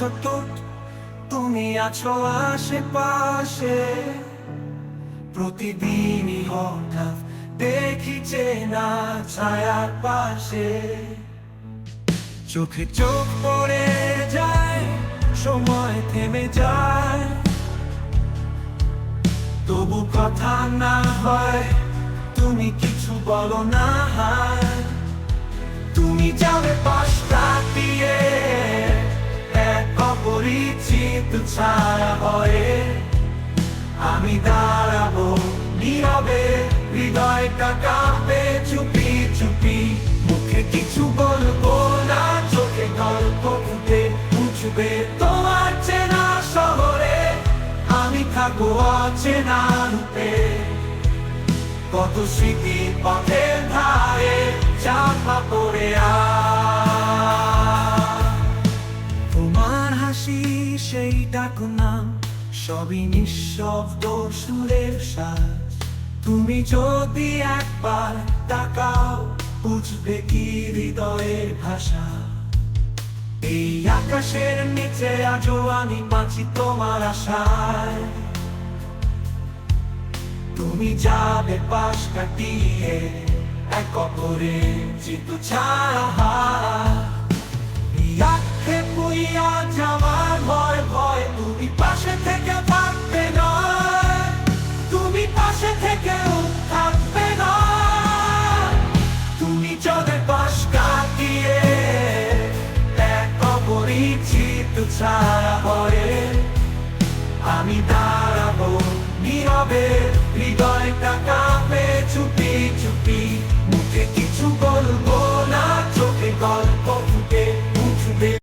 অসতুট তুমি আছো আশেপাশে। প্রতিদিনই হঠাৎ দেখি চেনা ছায়ার পাশে। চোখে চোখ পড়ে যায়, সময় থেমে যায়। তবু কথা না হয়, তুমি কিছু বলো না হয়। অপরিচিত ছায়া হয়ে আমি দাঁড়াবো নীরবে, হৃদয়টা কাঁপে চুপি চুপি। মুখে কিছু বলব না, চোখে গল্প ফুটে উঠবে। তোমার চেনা শহরে আমি থাকব অচেনা রূপে। কত স্মৃতি পথের ধারে চাপা পড়ে আ। তোমার হাসি সেই ডাকো নাম সবই নিঃশব্দ সুরের সাজ। তুমি যদি একবার তাকাও, বুঝবে কি হৃদয়ের ভাষা। এই আকাশের নিচে আজও আমি বাঁচি তোমার আশায়। তুমি যাবে পাশ কাটিয়ে, এক অপরে চিতু ছায়া ইয়াকে পুইয়া যাওয়ার নিশ্চিত ছাড়া হয়ে আমি দাঁড়াবো নীরবে হৃদয় টাকা